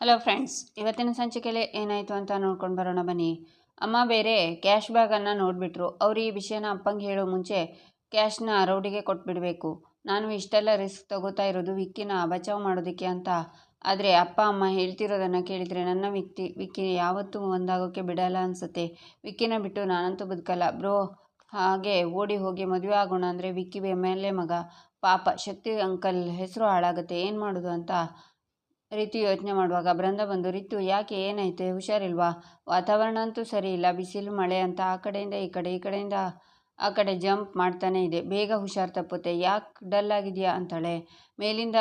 Hello friends ಇವತ್ತಿನ ಸಂಚಿಕೆಯಲ್ಲಿ ಏನಾಯಿತು ಅಂತ ನೋಡ್ಕೊಂಡು ಬರೋಣ ಬನ್ನಿ. ಅಮ್ಮ ಬೇರೆ ಕ್ಯಾಶ್ ಬ್ಯಾಗನ್ನು ನೋಡಿಬಿಟ್ರು. ಅವರು ಈ ವಿಷಯನ ಅಪ್ಪಂಗೆ ಹೇಳೋ ಮುಂಚೆ ಕ್ಯಾಶ್ನ ರೌಡಿಗೆ ಕೊಟ್ಬಿಡಬೇಕು. ನಾನು ಇಷ್ಟೆಲ್ಲ ರಿಸ್ಕ್ ತಗೋತಾ ಇರೋದು ವಿಕ್ಕಿನ ಬಚಾವ್ ಮಾಡೋದಕ್ಕೆ ಅಂತ. ಆದರೆ ಅಪ್ಪ, ಅಮ್ಮ ಹೇಳ್ತಿರೋದನ್ನು ಕೇಳಿದರೆ ನನ್ನ ವಿಕ್ಕಿ ವಿಕ್ಕಿ ಯಾವತ್ತೂ ಒಂದಾಗೋಕ್ಕೆ ಬಿಡಲ್ಲ ಅನಿಸುತ್ತೆ. ವಿಕ್ಕಿನ ಬಿಟ್ಟು ನಾನಂತೂ ಬದುಕಲ್ಲ. ಬ್ರೋ, ಹಾಗೆ ಓಡಿ ಹೋಗಿ ಮದುವೆ ಆಗೋಣ ಅಂದರೆ ವಿಕ್ಕಿ ಎ ಮಗ. ಪಾಪ ಶಕ್ತಿ ಅಂಕಲ್ ಹೆಸರು ಹಾಳಾಗುತ್ತೆ. ಏನು ಮಾಡೋದು ಅಂತ ರಿತು ಯೋಚನೆ ಮಾಡುವಾಗ ಬೃಂದ ಬಂದು ರಿತ್ತು ಯಾಕೆ ಏನೈತೆ? ಹುಷಾರಿಲ್ವಾ? ವಾತಾವರಣ ಅಂತೂ ಸರಿ ಇಲ್ಲ, ಬಿಸಿಲು, ಮಳೆ ಅಂತ ಆ ಕಡೆಯಿಂದ ಈ ಕಡೆ, ಈ ಕಡೆಯಿಂದ ಆ ಕಡೆ ಜಂಪ್ ಮಾಡ್ತಾನೆ ಇದೆ. ಬೇಗ ಹುಷಾರು ತಪ್ಪುತ್ತೆ. ಯಾಕೆ ಡಲ್ ಆಗಿದೆಯಾ? ಅಂತಾಳೆ. ಮೇಲಿಂದ,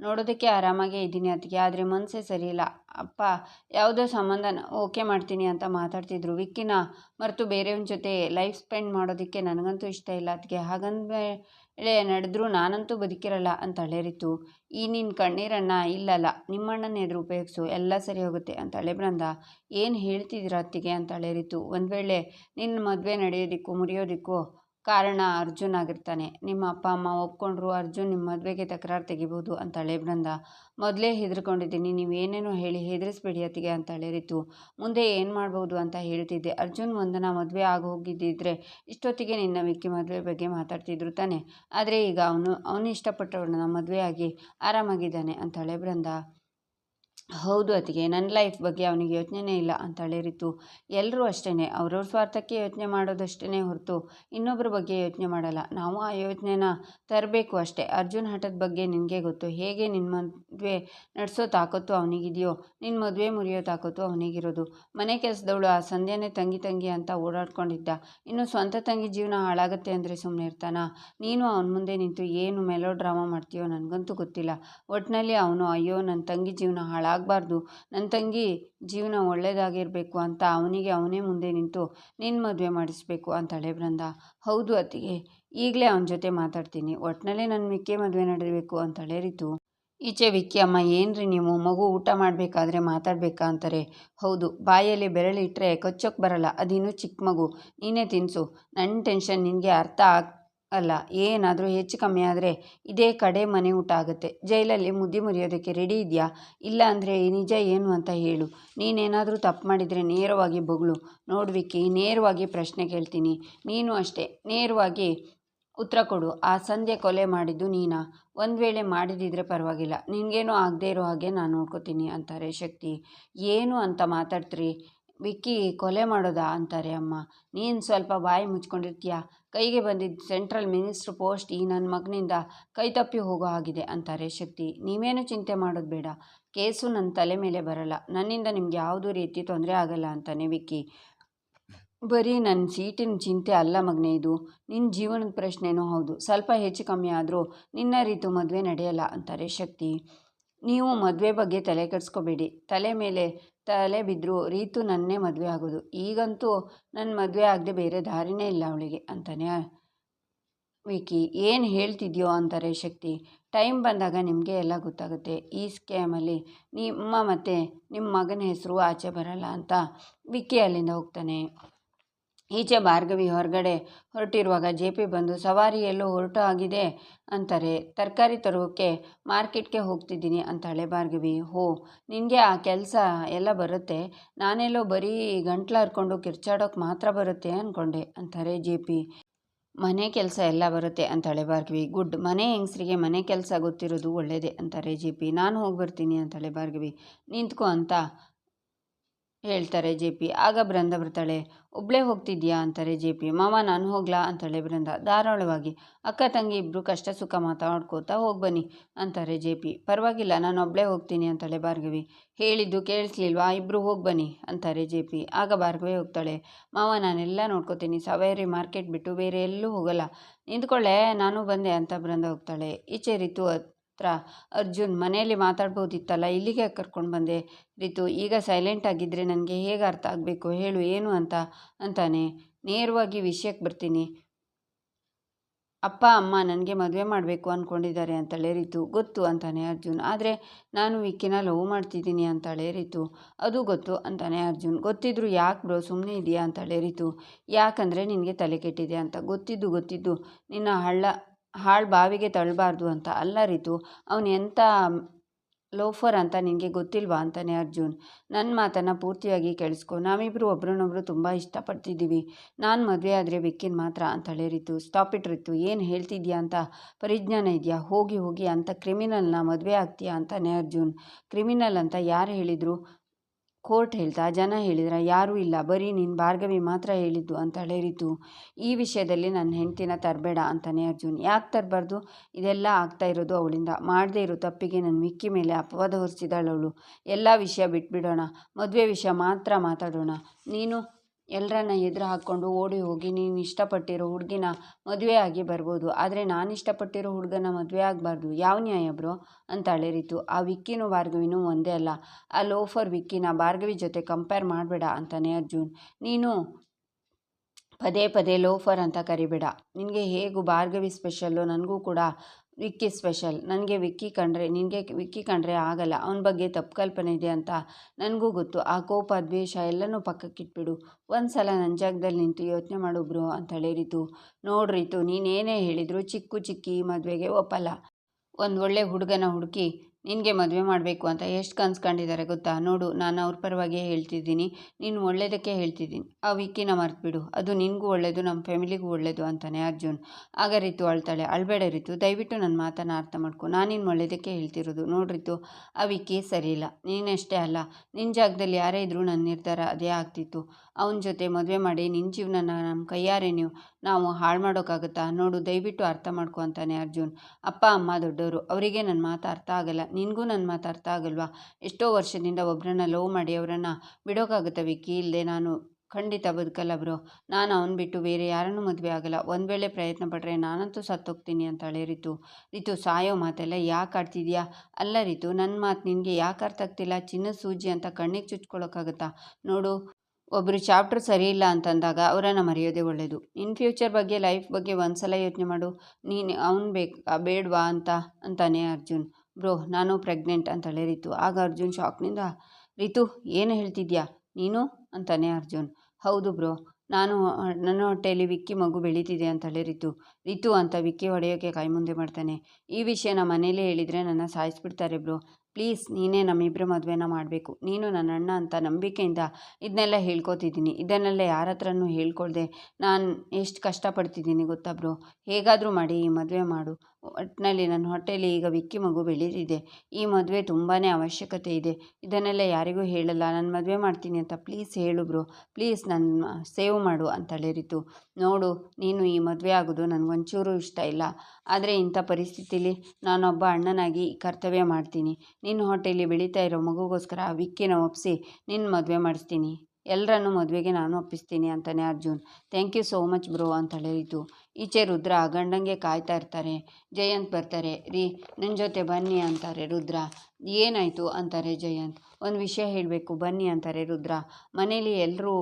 ನೋಡೋದಕ್ಕೆ ಆರಾಮಾಗೇ ಇದ್ದೀನಿ ಅದಕ್ಕೆ ಆದರೆ ಮನಸ್ಸೇ ಸರಿ ಇಲ್ಲ. ಅಪ್ಪ, ಯಾವುದೋ ಸಂಬಂಧನ ಓಕೆ ಮಾಡ್ತೀನಿ ಅಂತ ಮಾತಾಡ್ತಿದ್ರು. ವಿಕ್ಕಿನ ಮರೆತು ಬೇರೆಯವನ ಜೊತೆ ಲೈಫ್ ಸ್ಪೆಂಡ್ ಮಾಡೋದಕ್ಕೆ ನನಗಂತೂ ಇಷ್ಟ ಇಲ್ಲ ಅದಕ್ಕೆ ಹಾಗಂದ್ಮೇಲೆ ನಡೆದ್ರೂ ನಾನಂತೂ ಬದುಕಿರಲ್ಲ ಅಂತ ಅಳೆರಿತು. ಈ ನಿನ್ನ ಕಣ್ಣೀರಣ್ಣ ಇಲ್ಲಲ್ಲ, ನಿಮ್ಮಣ್ಣನ ಎದುರು ಉಪಯೋಗಿಸು, ಎಲ್ಲ ಸರಿ ಹೋಗುತ್ತೆ ಅಂತಾಳೆ ಬೃಂದ. ಏನು ಹೇಳ್ತಿದ್ದೀರ ಅತ್ತಿಗೆ ಅಂತ ಅಳೆರಿತು. ಒಂದು ವೇಳೆ ನಿನ್ನ ಮದುವೆ ನಡೆಯೋದಿಕ್ಕೂ ಮುರಿಯೋದಕ್ಕೂ ಕಾರಣ ಅರ್ಜುನ್ ಆಗಿರ್ತಾನೆ. ನಿಮ್ಮ ಅಪ್ಪ, ಅಮ್ಮ ಒಪ್ಕೊಂಡ್ರು ಅರ್ಜುನ್ ನಿಮ್ಮ ಮದುವೆಗೆ ತಕರಾರು ತೆಗಿಬೋದು ಅಂತಾಳೆ ಬೃಂದ. ಮೊದಲೇ ಹೆದರ್ಕೊಂಡಿದ್ದೀನಿ ನೀವೇನೇನೋ ಹೇಳಿ ಹೆದರಿಸ್ಬೇಡಿ ಅತ್ತಿಗೆ ಅಂತಾಳೆ ರಿತು. ಮುಂದೆ ಏನು ಮಾಡ್ಬೋದು ಅಂತ ಹೇಳ್ತಿದ್ದೆ. ಅರ್ಜುನ್ ಒಂದನ ಮದುವೆ ಹೋಗಿದ್ದಿದ್ರೆ ಇಷ್ಟೊತ್ತಿಗೆ ನಿನ್ನ ವಿಕ್ಕಿ ಮದುವೆ ಬಗ್ಗೆ ಮಾತಾಡ್ತಿದ್ರು ತಾನೆ. ಆದರೆ ಈಗ ಅವನು ಅವನು ಇಷ್ಟಪಟ್ಟವನ ಮದುವೆಯಾಗಿ ಆರಾಮಾಗಿದ್ದಾನೆ ಅಂತಾಳೆ ಬೃಂದ. ಹೌದು ಅತಿಗೆ ನನ್ನ ಲೈಫ್ ಬಗ್ಗೆ ಅವನಿಗೆ ಯೋಚನೆನೇ ಇಲ್ಲ ಅಂತ ರಿತು ಎಲ್ಲರೂ ಅಷ್ಟೇ ಅವ್ರವ್ರ ಸ್ವಾರ್ಥಕ್ಕೆ ಯೋಚನೆ ಮಾಡೋದಷ್ಟೇ ಹೊರತು ಇನ್ನೊಬ್ಬರ ಬಗ್ಗೆ ಯೋಚನೆ ಮಾಡಲ್ಲ. ನಾವು ಆ ಯೋಚನೆನ ತರಬೇಕು ಅಷ್ಟೇ. ಅರ್ಜುನ್ ಹಠದ ಬಗ್ಗೆ ನಿನಗೆ ಗೊತ್ತು. ಹೇಗೆ ನಿನ್ನ ಮದುವೆ ನಡೆಸೋ ತಾಕತ್ತು ಅವನಿಗಿದೆಯೋ ನಿನ್ನ ಮದುವೆ ಮುರಿಯೋ ತಾಕತ್ತು ಅವನಿಗಿರೋದು. ಮನೆ ಕೆಲಸದವಳು ಆ ಸಂಧ್ಯಾನೇ ತಂಗಿ ತಂಗಿ ಅಂತ ಓಡಾಡ್ಕೊಂಡಿದ್ದ. ಇನ್ನು ಸ್ವಂತ ತಂಗಿ ಜೀವನ ಹಾಳಾಗುತ್ತೆ ಅಂದರೆ ಸುಮ್ಮನೆ ಇರ್ತಾನ? ನೀನು ಅವನ ಮುಂದೆ ನಿಂತು ಏನು ಮೆಲೋ ಡ್ರಾಮಾ ಮಾಡ್ತೀಯೋ ನನಗಂತೂ ಗೊತ್ತಿಲ್ಲ. ಒಟ್ಟಿನಲ್ಲಿ ಅವನು, ಅಯ್ಯೋ ನನ್ನ ತಂಗಿ ಜೀವನ ಹಾಳಾಗಬಾರ್ದು ನನ್ನ ತಂಗಿ ಜೀವನ ಒಳ್ಳೆಯದಾಗಿರಬೇಕು ಅಂತ ಅವನಿಗೆ ಅವನೇ ಮುಂದೆ ನಿಂತು ನಿನ್ನ ಮದುವೆ ಮಾಡಿಸ್ಬೇಕು ಅಂತಾಳೆ ಬೃಂದ ಹೌದು ಅತ್ತಿಗೆ, ಈಗಲೇ ಅವನ ಜೊತೆ ಮಾತಾಡ್ತೀನಿ. ಒಟ್ಟಿನಲ್ಲೇ ನನ್ನ ಮಿಕ್ಕೆ ಮದುವೆ ನಡೆಯಬೇಕು ಅಂತಾಳೆ ರಿತು. ಈಚೆ ವಿಕ್ಕಿ ಅಮ್ಮ, ಏನ್ರಿ ನೀವು? ಮಗು ಊಟ ಮಾಡಬೇಕಾದ್ರೆ ಮಾತಾಡಬೇಕಾ ಅಂತಾರೆ. ಹೌದು, ಬಾಯಲ್ಲಿ ಬೆರಳಿಟ್ಟರೆ ಕೊಚ್ಚೋಕ್ಕೆ ಬರಲ್ಲ, ಅದಿನ್ನೂ ಚಿಕ್ಕ ಮಗು. ನೀನೇ ತಿನ್ಸು. ನನ್ನ ಟೆನ್ಷನ್ ನಿನಗೆ ಅರ್ಥ ಆಗ್ ಅಲ್ಲ, ಏನಾದರೂ ಹೆಚ್ಚು ಕಮ್ಮಿ ಆದರೆ ಇದೇ ಕಡೆ ಮನೆ ಊಟ ಆಗುತ್ತೆ. ಜೈಲಲ್ಲಿ ಮುದ್ದೆ ಮುರಿಯೋದಕ್ಕೆ ರೆಡಿ ಇದೆಯಾ? ಇಲ್ಲ ಅಂದರೆ ನಿಜ ಏನು ಅಂತ ಹೇಳು. ನೀನೇನಾದರೂ ತಪ್ಪು ಮಾಡಿದರೆ ನೇರವಾಗಿ ಬೊಗಳು. ನೋಡ್ವಿಕ್ಕಿ ನೇರವಾಗಿ ಪ್ರಶ್ನೆ ಕೇಳ್ತೀನಿ. ನೀನು ಅಷ್ಟೇ, ನೇರವಾಗಿ ಉತ್ತರ ಕೊಡು. ಆ ಸಂಧ್ಯೆ ಕೊಲೆ ಮಾಡಿದ್ದು ನೀನಾ? ಒಂದು ವೇಳೆ ಮಾಡಿದಿದ್ರೆ ಪರವಾಗಿಲ್ಲ. ನಿನಗೇನು ಆಗದೇ ಇರೋ ಹಾಗೆ ನಾನು ನೋಡ್ಕೋತೀನಿ ಅಂತಾರೆ ಶಕ್ತಿ. ಏನು ಅಂತ ಮಾತಾಡ್ತೀರಿ? ವಿಕ್ಕಿ ಕೊಲೆ ಮಾಡೋದಾ ಅಂತಾರೆ ಅಮ್ಮ. ನೀನು ಸ್ವಲ್ಪ ಬಾಯಿ ಮುಚ್ಕೊಂಡಿರ್ತೀಯ? ಕೈಗೆ ಬಂದಿದ್ದ ಸೆಂಟ್ರಲ್ ಮಿನಿಸ್ಟ್ರ್ ಪೋಸ್ಟ್ ಈ ನನ್ನ ಮಗನಿಂದ ಕೈ ತಪ್ಪಿ ಹೋಗೋ ಆಗಿದೆ ಅಂತಾರೆ ಶಕ್ತಿ. ನೀವೇನು ಚಿಂತೆ ಮಾಡೋದು ಬೇಡ. ಕೇಸು ನನ್ನ ತಲೆ ಮೇಲೆ ಬರಲ್ಲ. ನನ್ನಿಂದ ನಿಮ್ಗೆ ಯಾವುದೂ ರೀತಿ ತೊಂದರೆ ಆಗಲ್ಲ ಅಂತಾನೆ ವಿಕ್ಕಿ. ಬರೀ ನನ್ನ ಸೀಟಿನ ಚಿಂತೆ ಅಲ್ಲ ಮಗನೇ ಇದು. ನಿನ್ನ ಜೀವನದ ಪ್ರಶ್ನೆನೂ ಹೌದು. ಸ್ವಲ್ಪ ಹೆಚ್ಚು ಕಮ್ಮಿ ಆದರೂ ನಿನ್ನ ರೀತು ಮದುವೆ ನಡೆಯಲ್ಲ ಅಂತಾರೆ ಶಕ್ತಿ. ನೀವು ಮದುವೆ ಬಗ್ಗೆ ತಲೆ ಕೆಡಿಸ್ಕೋಬೇಡಿ. ತಲೆ ಮೇಲೆ ತಲೆ ಬಿದ್ರು, ರೀತು ನನ್ನೇ ಮದುವೆ ಆಗೋದು. ಈಗಂತೂ ನನ್ನ ಮದುವೆ ಆಗದೆ ಬೇರೆ ದಾರಿನೇ ಇಲ್ಲ ಅವಳಿಗೆ ಅಂತಾನೆ ವಿಕಿ. ಏನು ಹೇಳ್ತಿದ್ಯೋ ಅಂತಾರೆ ಶಕ್ತಿ. ಟೈಮ್ ಬಂದಾಗ ನಿಮಗೆ ಎಲ್ಲ ಗೊತ್ತಾಗುತ್ತೆ. ಈ ಸ್ಕ್ಯಾಮಲ್ಲಿ ನಿಮ್ಮ ಮತ್ತು ನಿಮ್ಮ ಮಗನ ಹೆಸರು ಆಚೆ ಬರಲ್ಲ ಅಂತ ವಿಕಿ ಅಲ್ಲಿಂದ ಹೋಗ್ತಾನೆ. ಈಚೆ ಭಾರ್ಗವಿ ಹೊರಗಡೆ ಹೊರಟಿರುವಾಗ ಜೆ ಪಿ ಬಂದು ಸವಾರಿ ಎಲ್ಲೋ ಹೊರಟು ಆಗಿದೆ ಅಂತಾರೆ. ತರಕಾರಿ ತರೋಕ್ಕೆ ಮಾರ್ಕೆಟ್ಗೆ ಹೋಗ್ತಿದ್ದೀನಿ ಅಂತಾಳೆ ಭಾರ್ಗವಿ. ಹೋ, ನಿನಗೆ ಆ ಕೆಲಸ ಎಲ್ಲ ಬರುತ್ತೆ. ನಾನೆಲ್ಲೋ ಬರೀ ಗಂಟ್ಲು ಹರ್ಕೊಂಡು ಕಿರ್ಚಾಡೋಕೆ ಮಾತ್ರ ಬರುತ್ತೆ ಅಂದ್ಕೊಂಡೆ ಅಂತಾರೆ ಜೆ ಪಿ. ಮನೆ ಕೆಲಸ ಎಲ್ಲ ಬರುತ್ತೆ ಅಂತಾಳೆ ಭಾರ್ಗವಿ. ಗುಡ್, ಮನೆ ಹೆಂಗಸರಿಗೆ ಮನೆ ಕೆಲಸ ಗೊತ್ತಿರೋದು ಒಳ್ಳೆಯದೇ ಅಂತಾರೆ ಜೆ ಪಿ. ನಾನು ಹೋಗಿ ಬರ್ತೀನಿ ಅಂತಾಳೆ ಭಾರ್ಗವಿ. ನಿಂತ್ಕೊ ಅಂತ. ಹೇಳ್ತಾರೆ ಜೆ ಪಿ. ಆಗ ಬೃಂದ ಬರ್ತಾಳೆ ಒಬ್ಬಳೇ ಹೋಗ್ತಿದ್ಯಾ? ಅಂತಾರೆ ಜೆ ಪಿ. ಮಾವ ನಾನು ಹೋಗ್ಲಾ? ಅಂತಾಳೆ ಬೃಂದ. ಧಾರಾಳವಾಗಿ. ಅಕ್ಕ, ತಂಗಿ ಇಬ್ಬರು ಕಷ್ಟ ಸುಖ ಮಾತಾಡ್ಕೋತಾ ಹೋಗಿ ಬನ್ನಿ ಅಂತಾರೆ ಜೆ ಪಿ. ಪರವಾಗಿಲ್ಲ, ನಾನು ಒಬ್ಬಳೇ ಹೋಗ್ತೀನಿ, ಅಂತಾಳೆ ಭಾರ್ಗವಿ. ಹೇಳಿದ್ದು ಕೇಳಿಸ್ಲಿಲ್ವಾ? ಇಬ್ಬರು ಹೋಗಿ ಬನ್ನಿ ಅಂತಾರೆ ಜೆ ಪಿ. ಆಗ ಭಾರ್ಗವಿ ಹೋಗ್ತಾಳೆ. ಮಾವ ನಾನೆಲ್ಲ ನೋಡ್ಕೋತೀನಿ. ಸವೇರಿ ಮಾರ್ಕೆಟ್ ಬಿಟ್ಟು ಬೇರೆ ಎಲ್ಲೂ ಹೋಗಲ್ಲ. ನಿಂತ್ಕೊಳ್ಳೆ, ನಾನು ಬಂದೆ, ಅಂತ ಬೃಂದ ಹೋಗ್ತಾಳೆ. ಈಚೆ ರಿತು ಹತ್ರ ಅರ್ಜುನ್ ಮನೆಯಲ್ಲಿ ಮಾತಾಡ್ಬೋದಿತ್ತಲ್ಲ, ಇಲ್ಲಿಗೆ ಕರ್ಕೊಂಡು ಬಂದೆ. ರಿತು, ಈಗ ಸೈಲೆಂಟ್ ಆಗಿದ್ದರೆ ನನಗೆ ಹೇಗೆ ಅರ್ಥ ಆಗಬೇಕು? ಹೇಳು, ಏನು ಅಂತ? ಅಂತಾನೆ. ನೇರವಾಗಿ ವಿಷಯಕ್ಕೆ ಬರ್ತೀನಿ. ಅಪ್ಪ, ಅಮ್ಮ ನನಗೆ ಮದುವೆ ಮಾಡಬೇಕು ಅಂದ್ಕೊಂಡಿದ್ದಾರೆ ಅಂತಾಳೆ ರಿತು. ಗೊತ್ತು ಅಂತಾನೆ ಅರ್ಜುನ್. ಆದರೆ ನಾನು ವಿಕ್ಕಿನ ಲವ್ ಮಾಡ್ತಿದ್ದೀನಿ ಅಂತಾಳೆ ರಿತು. ಅದು ಗೊತ್ತು ಅಂತಾನೆ ಅರ್ಜುನ್. ಗೊತ್ತಿದ್ರು ಯಾಕೆ ಬ್ರೋ ಸುಮ್ಮನೆ ಇದೆಯಾ? ಅಂತಾಳೆ ರಿತು. ಯಾಕಂದರೆ ನಿನಗೆ ತಲೆ ಕೆಟ್ಟಿದೆ ಅಂತ. ಗೊತ್ತಿದ್ದು ಗೊತ್ತಿದ್ದು. ನಿನ್ನ ಹಳ್ಳ ಹಾಳು ಬಾವಿಗೆ ತಳ್ಳಬಾರ್ದು ಅಂತ ಅಲ್ಲ ರೀತು ಅವನು ಎಂಥ ಲೋಫರ್ ಅಂತ ನಿನಗೆ ಗೊತ್ತಿಲ್ವಾ ಅಂತಾನೆ ಅರ್ಜುನ್. ನನ್ನ ಮಾತನ್ನು ಪೂರ್ತಿಯಾಗಿ ಕೇಳಿಸ್ಕೊ. ನಾವಿಬ್ಬರು ಒಬ್ರನ್ನೊಬ್ರು ತುಂಬ ಇಷ್ಟಪಡ್ತಿದ್ದೀವಿ ನಾನು ಮದುವೆ ಆದರೆ ಬೆಕ್ಕಿನ ಮಾತ್ರ ಅಂತ ಹೇಳಿರಿತು. Stop it Ritu. ಏನು ಹೇಳ್ತಿದ್ಯಾ ಅಂತ ಪರಿಜ್ಞಾನ ಇದೆಯಾ? ಹೋಗಿ ಹೋಗಿ ಅಂತ ಕ್ರಿಮಿನಲ್ನ ಮದುವೆ ಆಗ್ತೀಯಾ ಅಂತಾನೆ ಅರ್ಜುನ್. ಕ್ರಿಮಿನಲ್ ಅಂತ ಯಾರು ಹೇಳಿದರು? ಕೋರ್ಟ್ ಹೇಳ್ತಾ, ಜನ ಹೇಳಿದ್ರ, ಯಾರೂ ಇಲ್ಲ, ಬರೀ ನೀನು ಭಾರ್ಗವಿ ಮಾತ್ರ ಹೇಳಿದ್ದು ಅಂತ ಹೇಳಿತು ಈ ವಿಷಯದಲ್ಲಿ ನನ್ನ ಹೆಂಡ್ತಿನ ತರಬೇಡ ಅಂತಾನೆ ಅರ್ಜುನ್. ಯಾಕೆ ತರಬಾರ್ದು? ಇದೆಲ್ಲ ಆಗ್ತಾ ಇರೋದು ಅವಳಿಂದ. ಮಾಡದೇ ಇರೋ ತಪ್ಪಿಗೆ ನನ್ನ ಮಿಕ್ಕಿ ಮೇಲೆ ಅಪವಾದ ಹೊರಿಸಿದಾಳವಳು ಎಲ್ಲ ವಿಷಯ ಬಿಟ್ಬಿಡೋಣ. ಮದುವೆ ವಿಷಯ ಮಾತ್ರ ಮಾತಾಡೋಣ. ನೀನು ಎಲ್ಲರನ್ನ ಎದುರು ಹಾಕ್ಕೊಂಡು ಓಡಿ ಹೋಗಿ, ನೀನು ಇಷ್ಟಪಟ್ಟಿರೋ ಹುಡುಗಿನ ಮದುವೆ ಆಗಿ ಬರ್ಬೋದು. ಆದರೆ ನಾನು ಇಷ್ಟಪಟ್ಟಿರೋ ಹುಡುಗನ ಮದುವೆ ಆಗಬಾರ್ದು. ಯಾವ ನ್ಯಾಯ ಬ್ರೋ? ಅಂತ ಅಳೆರಿತು. ಆ ವಿಕ್ಕಿನೂ ಭಾರ್ಗವಿನೂ ಒಂದೇ ಅಲ್ಲ. ಆ ಲೋಫರ್ ವಿಕ್ಕಿನ ಭಾರ್ಗವಿ ಜೊತೆ ಕಂಪೇರ್ ಮಾಡಬೇಡ ಅಂತಾನೆ ಅರ್ಜುನ್. ನೀನು ಪದೇ ಪದೇ ಲೋಫರ್ ಅಂತ ಕರಿಬೇಡ. ನಿನಗೆ ಹೇಗೂ ಭಾರ್ಗವಿ ಸ್ಪೆಷಲ್ಲು ನನಗೂ ಕೂಡ ವಿಕ್ಕಿ ಸ್ಪೆಷಲ್. ನನಗೆ ವಿಕ್ಕಿ ಕಂಡ್ರೆ, ನಿನಗೆ ವಿಕ್ಕಿ ಕಂಡ್ರೆ ಆಗಲ್ಲ. ಅವನ ಬಗ್ಗೆ ತಪ್ಪು ಕಲ್ಪನೆ ಇದೆ ಅಂತ ನನಗೂ ಗೊತ್ತು. ಆ ಕೋಪ, ದ್ವೇಷ ಎಲ್ಲನೂ ಪಕ್ಕಕ್ಕಿಟ್ಬಿಡು ಒಂದು ಸಲ ನನ್ನ ಜಾಗದಲ್ಲಿ ನಿಂತು ಯೋಚನೆ ಮಾಡು ಅಂತ ಹೇಳಿರಿತು. ರಿತು ನೋಡ್ರಿತು, ನೀನೇನೇ ಹೇಳಿದ್ರು ಚಿಕ್ಕು ಚಿಕ್ಕಿ ಮದುವೆಗೆ ಒಪ್ಪಲ್ಲ. ಒಂದು ಒಳ್ಳೆ ಹುಡುಗನ ಹುಡುಕಿ ನಿನಗೆ ಮದುವೆ ಮಾಡಬೇಕು ಅಂತ ಎಷ್ಟು ಕನ್ಸ್ಕೊಂಡಿದ್ದಾರೆ ಗೊತ್ತಾ? ನೋಡು, ನಾನು ಅವ್ರ ಪರವಾಗಿ ಹೇಳ್ತಿದ್ದೀನಿ. ನೀನು ಒಳ್ಳೇದಕ್ಕೆ ಹೇಳ್ತಿದ್ದೀನಿ. ಆ ವಿಕ್ಕಿನ ಮರ್ತ್ಬಿಡು. ಅದು ನಿನಗೂ ಒಳ್ಳೆಯದು ನಮ್ಮ ಫ್ಯಾಮಿಲಿಗೂ ಒಳ್ಳೆಯದು ಅಂತಾನೆ ಅರ್ಜುನ್. ಆಗ ರೀತು ಅಳ್ತಾಳೆ. ಅಳ್ಬೇಡ ರೀತು, ದಯವಿಟ್ಟು ನನ್ನ ಮಾತನ್ನು ಅರ್ಥ ಮಾಡ್ಕೊ. ನಾನು ನಿನ್ನ ಒಳ್ಳೆಯದಕ್ಕೆ ಹೇಳ್ತಿರೋದು. ನೋಡ್ರಿತು ಆ ವಿಕ್ಕಿ ಸರಿ ಇಲ್ಲ. ನೀನಷ್ಟೇ ಅಲ್ಲ. ನಿನ್ನ ಜಾಗದಲ್ಲಿ ಯಾರೇ ಇದ್ದರೂ ನನ್ನ ನಿರ್ಧಾರ ಅದೇ ಆಗ್ತಿತ್ತು. ಅವನ ಜೊತೆ ಮದುವೆ ಮಾಡಿ ನಿನ್ನ ಜೀವನನ ನಮ್ಮ ಕೈಯಾರೆ ನೀವು. ನಾವು ಹಾಳು ಮಾಡೋಕ್ಕಾಗುತ್ತಾ? ನೋಡು, ದಯವಿಟ್ಟು ಅರ್ಥ ಮಾಡ್ಕೊ ಅಂತಾನೆ ಅರ್ಜುನ್. ಅಪ್ಪ, ಅಮ್ಮ ದೊಡ್ಡವರು ಅವರಿಗೆ ನನ್ನ ಮಾತು ಅರ್ಥ ಆಗಲ್ಲ. ನಿನಗೂ ನನ್ನ ಮಾತು ಅರ್ಥ ಆಗಲ್ವಾ? ಎಷ್ಟೋ ವರ್ಷದಿಂದ ಒಬ್ಬರನ್ನ ಲವ್ ಮಾಡಿ ಅವರನ್ನು ಬಿಡೋಕ್ಕಾಗುತ್ತಾ ವಿಕ್ಕಿ? ಇಲ್ಲದೆ ನಾನು ಖಂಡಿತ ಬದುಕಲ್ಲ ಬ್ರೋ. ನಾನು ಅವನು ಬಿಟ್ಟು ಬೇರೆ ಯಾರನ್ನು ಮದುವೆ ಆಗಲ್ಲ. ಒಂದು ವೇಳೆ ಪ್ರಯತ್ನ ಪಟ್ಟರೆ ನಾನಂತೂ ಸತ್ತೋಗ್ತೀನಿ ಅಂತಾಳೆ ರಿತು. ರಿತು, ಸಾಯೋ ಮಾತೆಲ್ಲ ಯಾಕೆ ಆಡ್ತಿದ್ಯಾ? ಅಲ್ಲ ರಿತು ನನ್ನ ಮಾತು ನಿನಗೆ ಯಾಕೆ ಅರ್ಥ ಆಗ್ತಿಲ್ಲ? ಚಿನ್ನ ಸೂಜಿ ಅಂತ ಕಣ್ಣಿಗೆ ಚುಚ್ಕೊಳ್ಳೋಕ್ಕಾಗತ್ತಾ ನೋಡು ಒಬ್ಬರು ಚಾಪ್ಟರ್ ಸರಿ ಇಲ್ಲ ಅಂತಂದಾಗ ಅವರನ್ನು ಮರೆಯೋದೇ ಒಳ್ಳೆಯದು ಇನ್ ಫ್ಯೂಚರ್ ಬಗ್ಗೆ, ಲೈಫ್ ಬಗ್ಗೆ ಒಂದು ಸಲ ಯೋಚನೆ ಮಾಡು. ನೀನು ಅವ್ನು ಬೇಕಾ, ಬೇಡವಾ ಅಂತ, ಅಂತಾನೆ ಅರ್ಜುನ್. ಬ್ರೋ, ನಾನು ಪ್ರೆಗ್ನೆಂಟ್ ಅಂತಳೆ ರಿತು ಆಗ ಅರ್ಜುನ್ ಶಾಕ್ನಿಂದ, ರಿತು, ಏನು ಹೇಳ್ತಿದ್ಯಾ? ನೀನು? ಅಂತಾನೆ ಅರ್ಜುನ್. ಹೌದು ಬ್ರೋ, ನಾನು, ನನ್ನ ಹೊಟ್ಟೆಯಲ್ಲಿ ವಿಕ್ಕಿ ಮಗು ಬೆಳೀತಿದೆ ಅಂತಾಳೆ ರಿತು ರಿತು ಅಂತ ವಿಕ್ಕಿ ಹೊಡೆಯೋಕ್ಕೆ ಕೈ ಮುಂದೆ ಮಾಡ್ತಾನೆ. ಈ ವಿಷಯ ನಮ್ಮ ಮನೇಲೇ ಹೇಳಿದರೆ ನನ್ನ ಸಾಯಿಸ್ಬಿಡ್ತಾರೆ ಬ್ರೋ. ಪ್ಲೀಸ್ ನೀನೇ ನಮ್ಮಿಬ್ಬರ ಮದುವೆನ ಮಾಡಬೇಕು. ನೀನು ನನ್ನ ಅಣ್ಣ ಅಂತ ನಂಬಿಕೆಯಿಂದ ಇದನ್ನೆಲ್ಲ ಹೇಳ್ಕೊತಿದ್ದೀನಿ. ಇದನ್ನೆಲ್ಲ ಯಾರ ಹತ್ರನೂ ಹೇಳ್ಕೊಳ್ದೆ ನಾನು ಎಷ್ಟು ಕಷ್ಟಪಡ್ತಿದ್ದೀನಿ ಗೊತ್ತಾ ಬ್ರೋ? ಹೇಗಾದರೂ ಮಾಡಿ ಈ ಮದುವೆ ಮಾಡು. ಒಟ್ಟಿನಲ್ಲಿ ನನ್ನ ಹೊಟ್ಟೆಯಲ್ಲಿ ಈಗ ವಿಕ್ಕಿ ಮಗು ಬೆಳೀತಿದೆ. ಈ ಮದುವೆ ತುಂಬಾ ಅವಶ್ಯಕತೆ ಇದೆ. ಇದನ್ನೆಲ್ಲ ಯಾರಿಗೂ ಹೇಳಲ್ಲ. ನಾನು ಮದುವೆ ಮಾಡ್ತೀನಿ ಅಂತ ಪ್ಲೀಸ್ ಹೇಳು ಬ್ರೋ. ಪ್ಲೀಸ್ ನನ್ನ ಸೇವ್ ಮಾಡು ಅಂತ ಹೇಳಿರಿತು ನೋಡು, ನೀನು ಈ ಮದುವೆ ಆಗೋದು ನನಗೊಂಚೂರು ಇಷ್ಟ ಇಲ್ಲ. ಆದರೆ ಇಂಥ ಪರಿಸ್ಥಿತಿಲಿ ನಾನೊಬ್ಬ ಅಣ್ಣನಾಗಿ ಕರ್ತವ್ಯ ಮಾಡ್ತೀನಿ. ನಿನ್ನ ಹೊಟ್ಟೆಯಲ್ಲಿ ಬೆಳೀತಾ ಇರೋ ಮಗುಗೋಸ್ಕರ ವಿಕ್ಕಿನ ಒಪ್ಪಿಸಿ ನಿನ್ನ ಮದುವೆ ಮಾಡಿಸ್ತೀನಿ. ಎಲ್ಲರನ್ನು ಮದುವೆಗೆ ನಾನು ಒಪ್ಪಿಸ್ತೀನಿ ಅಂತಾನೆ Arjun. Thank you so much bro ಅಂತ ಹೇಳಿತು ಈಚೆ ರುದ್ರ ಗಂಡಂಗೆ ಕಾಯ್ತಾ ಇರ್ತಾರೆ. ಜಯಂತ್ ಬರ್ತಾರೆ. ರೀ ನನ್ನ ಜೊತೆ ಬನ್ನಿ ಅಂತಾರೆ ರುದ್ರ. ಏನಾಯಿತು ಅಂತಾರೆ ಜಯಂತ್. ಒಂದು ವಿಷಯ ಹೇಳಬೇಕು. ಬನ್ನಿ ಅಂತಾರೆ ರುದ್ರ. ಮನೇಲಿ ಎಲ್ಲರೂ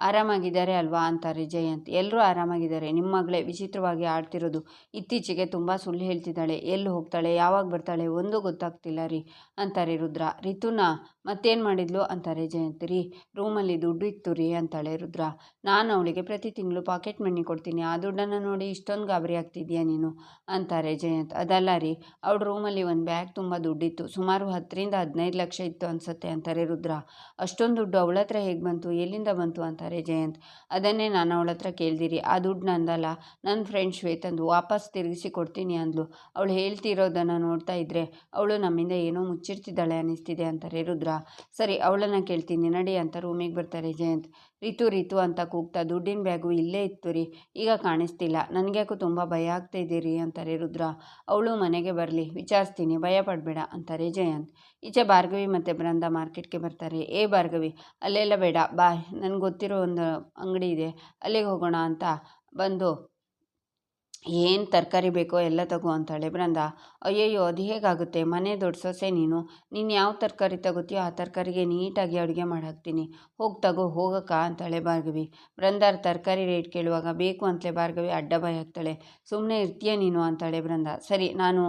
ಆರಾಮಾಗಿದ್ದಾರೆ ಅಲ್ವಾ ಅಂತಾರೆ ಜಯಂತ್ ಎಲ್ಲರೂ ಆರಾಮಾಗಿದ್ದಾರೆ. ನಿಮ್ಮ ಮಗಳೇ ವಿಚಿತ್ರವಾಗಿ ಆಡ್ತಿರೋದು. ಇತ್ತೀಚೆಗೆ ತುಂಬ ಸುಳ್ಳು ಹೇಳ್ತಿದ್ದಾಳೆ. ಎಲ್ಲಿ ಹೋಗ್ತಾಳೆ? ಯಾವಾಗ ಬರ್ತಾಳೆ? ಒಂದು ಗೊತ್ತಾಗ್ತಿಲ್ಲ ರೀ ಅಂತಾರೆ ರುದ್ರ. ರಿತುನಾ, ಮತ್ತೇನು ಮಾಡಿದ್ಲು? ಅಂತಾರೆ ಜಯಂತ್. ರೀ, ರೂಮಲ್ಲಿ ದುಡ್ಡು ಇತ್ತು ರೀ ಅಂತಾಳೆ ರುದ್ರ. ನಾನು ಅವಳಿಗೆ ಪ್ರತಿ ತಿಂಗಳು ಪಾಕೆಟ್ ಮನಿ ಕೊಡ್ತೀನಿ. ಆ ದುಡ್ಡನ್ನು ನೋಡಿ ಇಷ್ಟೊಂದು ಗಾಬರಿ ಆಗ್ತಿದ್ಯಾ ನೀನು? ಅಂತಾರೆ ಜಯಂತ್. ಅದಲ್ಲ ರೀ, ಅವಳ ರೂಮಲ್ಲಿ ಒಂದು ಬ್ಯಾಗ್ ತುಂಬ ದುಡ್ಡಿತ್ತು. ಸುಮಾರು ಹತ್ತರಿಂದ ಹದಿನೈದು ಲಕ್ಷ ಇತ್ತು ಅನಿಸುತ್ತೆ ಅಂತಾರೆ ರುದ್ರ. ಅಷ್ಟೊಂದು ದುಡ್ಡು ಅವಳ ಹತ್ರ ಹೇಗೆ ಬಂತು? ಎಲ್ಲಿಂದ ಬಂತು? ಅಂತಾರೆ ಜಯಂತ್. ಅದನ್ನೇ ನಾನು ಅವಳ ಹತ್ರ ಕೇಳ್ದಿರಿ. ಆ ದುಡ್ಡು ನಂದಲ್ಲ. ನನ್ನ ಫ್ರೆಂಡ್ ಶ್ವೇತಂದು ವಾಪಸ್ ತಿರುಗಿಸಿ ಕೊಡ್ತೀನಿ ಅಂದ್ಲು. ಅವಳು ಹೇಳ್ತಿರೋದನ್ನು ನೋಡ್ತಾ ಇದ್ದರೆ ಅವಳು ನಮ್ಮಿಂದ ಏನೋ ಮುಚ್ಚಿರ್ತಿದ್ದಾಳೆ ಅನ್ನಿಸ್ತಿದೆ ಅಂತಾರೆ ರುದ್ರ. ಸರಿ, ಅವಳನ್ನು ಕೇಳ್ತೀನಿ. ನಡಿ ಅಂತ ರೂಮಿಗೆ ಬರ್ತಾರೆ ಜಯಂತ್. ರಿತು ರಿತು ಅಂತ ಕೂಗ್ತಾ ದುಡ್ಡಿನ ಬ್ಯಾಗು ಇಲ್ಲೇ ಇತ್ತು ರೀ. ಈಗ ಕಾಣಿಸ್ತಿಲ್ಲ. ನನಗ್ಯಾಕೂ ತುಂಬ ಭಯ ಆಗ್ತಾ ಇದ್ದೀರಿ ಅಂತಾರೆ ರುದ್ರ. ಅವಳು ಮನೆಗೆ ಬರಲಿ. ವಿಚಾರಿಸ್ತೀನಿ. ಭಯ ಪಡಬೇಡ ಅಂತಾರೆ ಜಯಂತ್. ಈಚೆ ಭಾರ್ಗವಿ ಮತ್ತು ಬೃಂದ ಮಾರ್ಕೆಟ್ಗೆ ಬರ್ತಾರೆ. ಏ ಭಾರ್ಗವಿ, ಅಲ್ಲೆಲ್ಲ ಬೇಡ. ಬಾಯ್ ನನಗೆ ಗೊತ್ತಿರೋ ಒಂದು ಅಂಗಡಿ ಇದೆ. ಅಲ್ಲಿಗೆ ಹೋಗೋಣ ಅಂತ ಬಂದು, ಏನು ತರಕಾರಿ ಬೇಕೋ ಎಲ್ಲ ತಗೋ ಅಂತಾಳೆ ಬೃಂದ. ಅಯ್ಯಯ್ಯೋ, ಅದು ಹೇಗಾಗುತ್ತೆ? ಮನೆ ದೊಡ್ಡ ಸೊಸೆ ನೀನು. ನೀನು ಯಾವ ತರಕಾರಿ ತಗೋತೀಯೋ ಆ ತರಕಾರಿಗೆ ನೀಟಾಗಿ ಅಡುಗೆ ಮಾಡಿ ಹಾಕ್ತೀನಿ ಹೋಗಿ ತಗೋ, ಹೋಗಕ್ಕ ಅಂತಾಳೆ ಭಾರ್ಗವಿ. ಬೃಂದಾರ್ ತರಕಾರಿ ರೇಟ್ ಕೇಳುವಾಗ ಬೇಕು ಅಂತಲೇ ಭಾರ್ಗವಿ ಅಡ್ಡ ಬಾಯಿ ಹಾಕ್ತಾಳೆ. ಸುಮ್ಮನೆ ಇರ್ತೀಯ ನೀನು ಅಂತಾಳೆ ಬೃಂದ. ಸರಿ, ನಾನು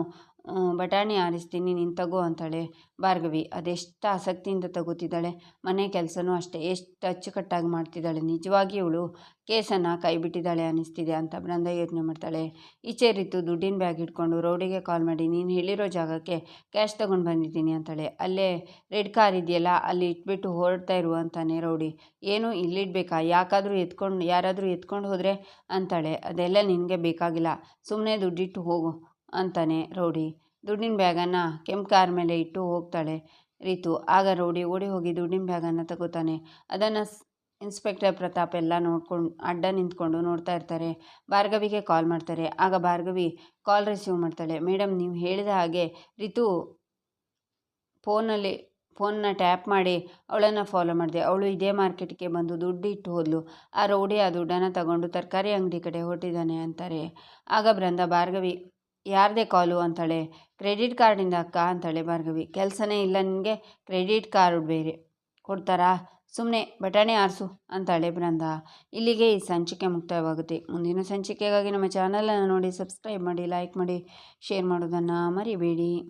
ಬಟಾಣಿ ಆರಿಸ್ತೀನಿ, ನೀನು ತಗೋ ಅಂತಾಳೆ. ಭಾರ್ಗವಿ ಅದೆಷ್ಟು ಆಸಕ್ತಿಯಿಂದ ತಗೋತಿದ್ದಾಳೆ. ಮನೆ ಕೆಲಸನೂ ಅಷ್ಟೇ, ಎಷ್ಟು ಅಚ್ಚುಕಟ್ಟಾಗಿ ಮಾಡ್ತಿದ್ದಾಳೆ. ನಿಜವಾಗಿ ಇವಳು ಕೇಸನ್ನು ಕೈ ಬಿಟ್ಟಿದ್ದಾಳೆ ಅನ್ನಿಸ್ತಿದೆ ಅಂತ ಬೃಂದ ಯೋಚನೆ ಮಾಡ್ತಾಳೆ. ಈಚೆ ರೀತು ದುಡ್ಡಿನ ಬ್ಯಾಗ್ ಇಟ್ಕೊಂಡು ರೌಡಿಗೆ ಕಾಲ್ ಮಾಡಿ, ನೀನು ಹೇಳಿರೋ ಜಾಗಕ್ಕೆ ಕ್ಯಾಶ್ ತೊಗೊಂಡು ಬಂದಿದ್ದೀನಿ ಅಂತಾಳೆ. ಅಲ್ಲೇ ರೆಡ್ ಕಾರ್ ಇದೆಯಲ್ಲ, ಅಲ್ಲಿ ಇಟ್ಬಿಟ್ಟು ಹೊರಡ್ತಾ ಇರು ಅಂತಾನೆ ರೌಡಿ. ಏನು, ಇಲ್ಲಿಡ್ಬೇಕಾ? ಯಾಕಾದರೂ ಎತ್ಕೊಂಡು, ಯಾರಾದರೂ ಎತ್ಕೊಂಡು ಹೋದರೆ? ಅಂತಾಳೆ. ಅದೆಲ್ಲ ನಿನಗೆ ಬೇಕಾಗಿಲ್ಲ. ಸುಮ್ಮನೆ ದುಡ್ಡಿಟ್ಟು ಹೋಗು. ಅಂತಾನೆ ರೌಡಿ. ದುಡ್ಡಿನ ಬ್ಯಾಗನ್ನು ಕೆಂಪು ಕಾರ್ ಮೇಲೆ ಇಟ್ಟು ಹೋಗ್ತಾಳೆ ರೀತು. ಆಗ ರೌಡಿ ಓಡಿ ಹೋಗಿ ದುಡ್ಡಿನ ಬ್ಯಾಗನ್ನು ತಗೋತಾನೆ. ಅದನ್ನು ಇನ್ಸ್ಪೆಕ್ಟರ್ ಪ್ರತಾಪ್ ಎಲ್ಲ ನೋಡ್ಕೊಂಡು, ಅಡ್ಡ ನಿಂತ್ಕೊಂಡು ನೋಡ್ತಾ ಇರ್ತಾರೆ. ಭಾರ್ಗವಿಗೆ ಕಾಲ್ ಮಾಡ್ತಾರೆ. ಆಗ ಭಾರ್ಗವಿ ಕಾಲ್ ರಿಸೀವ್ ಮಾಡ್ತಾಳೆ. ಮೇಡಮ್ ನೀವು ಹೇಳಿದ ಹಾಗೆ ರಿತು ಫೋನಲ್ಲಿ ಫೋನ್ನ ಟ್ಯಾಪ್ ಮಾಡಿ ಅವಳನ್ನು ಫಾಲೋ ಮಾಡಿದೆ. ಅವಳು ಇದೇ ಮಾರ್ಕೆಟ್ಗೆ ಬಂದು ದುಡ್ಡು ಇಟ್ಟು ಹೋದ್ಲು. ಆ ರೌಡಿ ಆ ದುಡ್ಡನ್ನು ತಗೊಂಡು ತರಕಾರಿ ಅಂಗಡಿ ಕಡೆ ಹೊರಟಿದ್ದಾನೆ ಅಂತಾರೆ. ಆಗ ಬೃಂದ ಭಾರ್ಗವಿ ಯಾರದೇ ಕಾಲು ಅಂತಾಳೆ, ಕ್ರೆಡಿಟ್ ಕಾರ್ಡಿಂದ ಅಕ್ಕ ಅಂತಾಳೆ ಭಾರ್ಗವಿ, ಕೆಲಸನೇ ಇಲ್ಲ ನಿನಗೆ, ಕ್ರೆಡಿಟ್ ಕಾರ್ಡ್ ಬೇರೆ. ಕೊಡ್ತಾರಾ? ಸುಮ್ಮನೆ ಬಟಾಣೆ ಆರಿಸು ಅಂತಾಳೆ ಬೃಂದ. ಇಲ್ಲಿಗೆ ಈ ಸಂಚಿಕೆ ಮುಕ್ತಾಯವಾಗುತ್ತೆ ಮುಂದಿನ ಸಂಚಿಕೆಗಾಗಿ ನಮ್ಮ ಚಾನಲನ್ನು ನೋಡಿ, ಸಬ್ಸ್ಕ್ರೈಬ್ ಮಾಡಿ, ಲೈಕ್ ಮಾಡಿ, ಶೇರ್ ಮಾಡೋದನ್ನು ಮರಿಬೇಡಿ.